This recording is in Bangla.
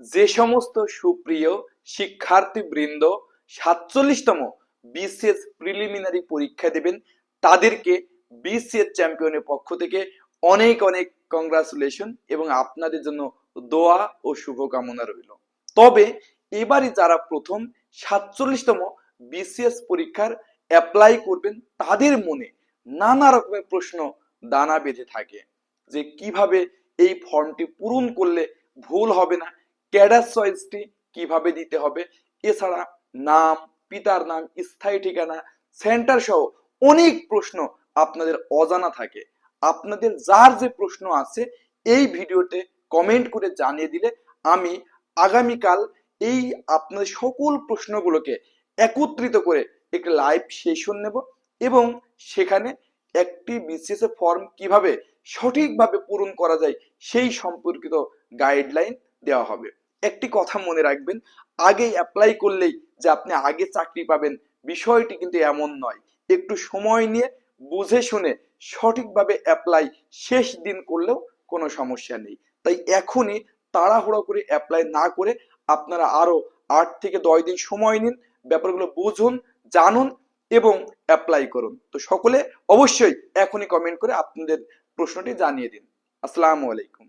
যে সমস্ত সুপ্রিয় শিক্ষার্থী বৃন্দ সাতচল্লিশতম বিসিএস প্রিলিমিনারি পরীক্ষা দেবেন, তাদেরকে বিসিএস চ্যাম্পিয়নের পক্ষ থেকে অনেক অনেক কংগ্রাচুলেশন এবং আপনাদের জন্য দোয়া ও শুভকামনা রইল। তবে এবারে যারা প্রথম সাতচল্লিশতম বিসিএস পরীক্ষার অ্যাপ্লাই করবেন, তাদের মনে নানা রকমের প্রশ্ন দানা বেঁধে থাকে যে কীভাবে এই ফর্মটি পূরণ করলে ভুল হবে না ক্যাডার চয়েসটি কীভাবে দিতে হবে? এছাড়া নাম, পিতার নাম, স্থায়ী ঠিকানা, সেন্টার সহ অনেক প্রশ্ন আপনাদের অজানা থাকে। আপনাদের যার যে প্রশ্ন আছে, এই ভিডিওতে কমেন্ট করে জানিয়ে দিলে আমি আগামীকাল এই আপনাদের সকল প্রশ্নগুলোকে একত্রিত করে একটি লাইভ সেশন নেব এবং সেখানে একটি বিসিএস ফর্ম কীভাবে সঠিকভাবে পূরণ করা যায় সেই সম্পর্কিত গাইডলাইন দেওয়া হবে। একটি কথা মনে রাখবেন, আগে অ্যাপ্লাই করলেই যে আপনি আগে চাকরি পাবেন, বিষয়টি কিন্তু এমন নয়। একটু সময় নিয়ে বুঝে শুনে সঠিকভাবে অ্যাপ্লাই শেষ দিন করলেও কোনো সমস্যা নেই। তাই এখনই তাড়াহুড়ো করে অ্যাপ্লাই না করে আপনারা আরও আট থেকে দশ দিন সময় নিন, ব্যাপারগুলো বুঝুন, জানুন এবং অ্যাপ্লাই করুন। তো সকলে অবশ্যই এখনই কমেন্ট করে আপনাদের প্রশ্নটি জানিয়ে দিন। আসসালামু আলাইকুম।